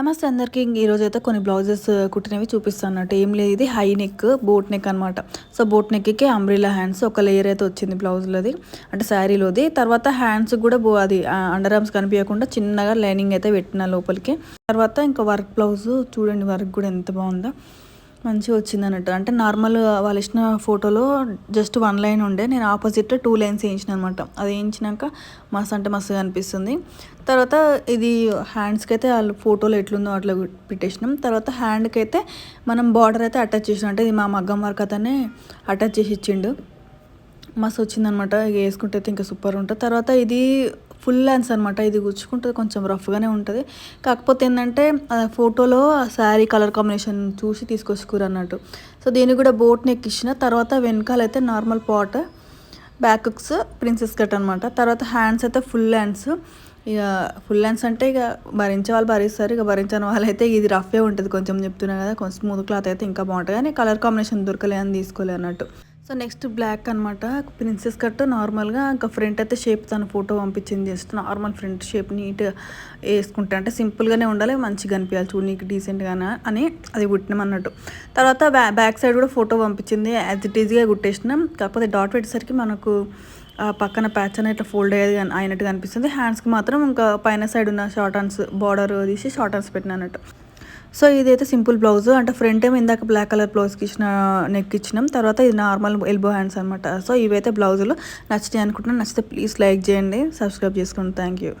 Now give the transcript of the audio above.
నమస్తే అందరికీ. ఈరోజు అయితే కొన్ని బ్లౌజెస్ కుట్టినవి చూపిస్తాను ఏం లేదు ఇది హై నెక్ బోట్ నెక్ అనమాట సో బోట్ నెక్కి అంబ్రిలా హ్యాండ్స్ ఒక లేయర్ అయితే వచ్చింది బ్లౌజ్లోది అంటే శారీలోది. తర్వాత హ్యాండ్స్ కూడా బో అది అండర్ ఆర్మ్స్ కనిపించకుండా చిన్నగా లైనింగ్ అయితే పెట్టిన లోపలికి. తర్వాత ఇంకా వర్క్ బ్లౌజ్ చూడండి వర్క్ కూడా ఎంత బాగుందో. మంచిగా వచ్చింది అన్నట్టు అంటే నార్మల్ వాళ్ళు ఇచ్చిన ఫోటోలో జస్ట్ వన్ లైన్ ఉండే. నేను ఆపోజిట్ టూ లైన్స్ వేయించిన అనమాట అది వేయించినాక మస్తు అంటే మస్తుగా అనిపిస్తుంది. తర్వాత ఇది హ్యాండ్స్కి అయితే వాళ్ళు ఫోటోలో ఎట్లుందో అట్లా పెట్టేసినాం. తర్వాత హ్యాండ్కి అయితే మనం బార్డర్ అయితే అటాచ్ చేసినాం. అంటే ఇది మా మగ్గం వర్క్ అతనే అటాచ్ చేసి ఇచ్చిండు. మస్తు వచ్చిందనమాట ఇక వేసుకుంటే అయితే ఇంకా సూపర్ ఉంటుంది. తర్వాత ఇది ఫుల్ లెన్స్ అనమాట ఇది గుచ్చుకుంటుంది కొంచెం రఫ్గానే ఉంటుంది. కాకపోతే ఏంటంటే ఫోటోలో శారీ కలర్ కాంబినేషన్ చూసి తీసుకొచ్చుకోరు అన్నట్టు. సో దీన్ని కూడా బోట్ నెక్ ఇచ్చిన తర్వాత వెనకాల అయితే normal pot backs princess cut అనమాట తర్వాత హ్యాండ్స్ అయితే ఫుల్ హ్యాండ్స్ ఇక ఫుల్ హ్యాండ్స్ అంటే ఇక భరించే వాళ్ళు భరిస్తారు ఇక భరించని వాళ్ళైతే ఇది రఫే ఉంటుంది. కొంచెం చెప్తున్నా కదా కొంచెం స్మూత్ క్లాత్ అయితే ఇంకా బాగుంటుంది. కానీ కలర్ కాంబినేషన్ దొరకలే అని తీసుకోలే అన్నట్టు. సో నెక్స్ట్ బ్లాక్ అనమాట ప్రిన్సెస్ కట్ నార్మల్గా ఇంకా ఫ్రంట్ అయితే షేప్ తన ఫోటో పంపించింది. Just normal front shape neat వేసుకుంటా. అంటే సింపుల్గానే ఉండాలి మంచిగా అనిపించాలి చూడు నీకు డీసెంట్గానే అని అది కుట్టినాం అన్నట్టు తర్వాత బ్యాక్ సైడ్ కూడా ఫోటో పంపించింది. యాజ్ ఇట్ ఈజీగా కుట్టేసినాం. కాకపోతే డాట్ పెట్టేసరికి మనకు పక్కన ప్యాచ్ అనేది ఇట్లా ఫోల్డ్ అయ్యేది అయినట్టుగా అనిపిస్తుంది. హ్యాండ్స్కి మాత్రం ఇంకా పైన సైడ్ ఉన్న షార్ట్ హ్యాండ్స్ బార్డర్ తీసి షార్ట్ హ్యాండ్స్ పెట్టిన అన్నట్టు సో ఇదైతే సింపుల్ బ్లౌజ్. అంటే ఫ్రంట్ ఏమో ఇందాక బ్లాక్ కలర్ బ్లౌజ్కి ఇచ్చిన నెక్ ఇచ్చినాం. తర్వాత ఇది నార్మల్ ఎల్బో హ్యాండ్స్ అనమాట సో ఇవైతే బ్లౌజులు. నచ్చినాయి అనుకుంటున్నాను నచ్చితే ప్లీజ్ లైక్ చేయండి. సబ్స్క్రైబ్ చేసుకోండి థ్యాంక్ యూ